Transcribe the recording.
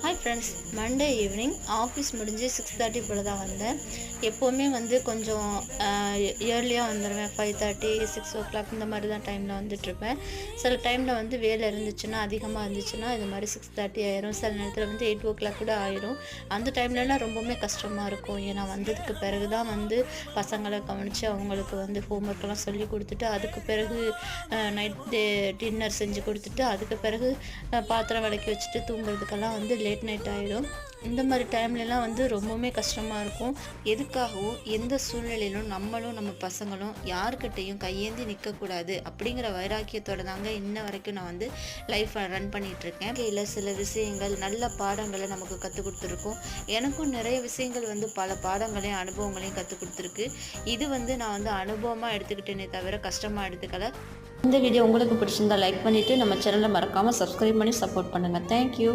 Hi friends Monday evening office முடிஞ்சு six thirty போல் தான் வந்தேன். எப்போவுமே வந்து கொஞ்சம் இயர்லியாக வந்துடுவேன் five thirty six o'clock இந்த மாதிரி தான் டைமில் வந்துட்டுருப்பேன். சில டைமில் வந்து வேலை இருந்துச்சுன்னா அதிகமாக இருந்துச்சுன்னா இது மாதிரி சிக்ஸ் தேர்ட்டி ஆயிரும். சில நேரத்தில் வந்து எயிட் ஓ கிளாக் கூட ஆயிரும். அந்த டைம்லலாம் ரொம்பவுமே கஷ்டமாக இருக்கும். ஏன்னா வந்ததுக்கு பிறகு தான் வந்து பசங்களை கவனித்து அவங்களுக்கு வந்து ஹோம்ஒர்க்கெல்லாம் சொல்லி கொடுத்துட்டு அதுக்கு பிறகு நைட் டின்னர் செஞ்சு கொடுத்துட்டு அதுக்கு பிறகு பாத்திரம் விளக்கி வச்சுட்டு தூங்குறதுக்கெல்லாம் வந்து லேட் நைட் ஆகிடும் இந்த மாதிரி டைம்லலாம் வந்து ரொம்பவுமே கஷ்டமாக இருக்கும். எதுக்காகவும் எந்த சூழ்நிலையிலும் நம்மளும் நம்ம பசங்களும் யாருக்கிட்டையும் கையேந்தி நிற்கக்கூடாது அப்படிங்கிற வைராக்கியத்தோட தாங்க இன்ன வரைக்கும் நான் வந்து லைஃப் ரன் பண்ணிகிட்ருக்கேன் இல்லை கையில் சில விஷயங்கள் நல்ல பாடங்களை நமக்கு கற்றுக் கொடுத்துருக்கோம். எனக்கும் நிறைய விஷயங்கள் வந்து பல பாடங்களையும் அனுபவங்களையும் கற்றுக் கொடுத்துருக்கு. இது வந்து நான் வந்து அனுபவமாக எடுத்துக்கிட்டேனே தவிர கஷ்டமாக எடுத்துக்கல. இந்த வீடியோ உங்களுக்கு பிடிச்சிருந்தா லைக் பண்ணிவிட்டு நம்ம சேனலை மறக்காமல் சப்ஸ்கிரைப் பண்ணி சப்போர்ட் பண்ணுங்கள் தேங்க்யூ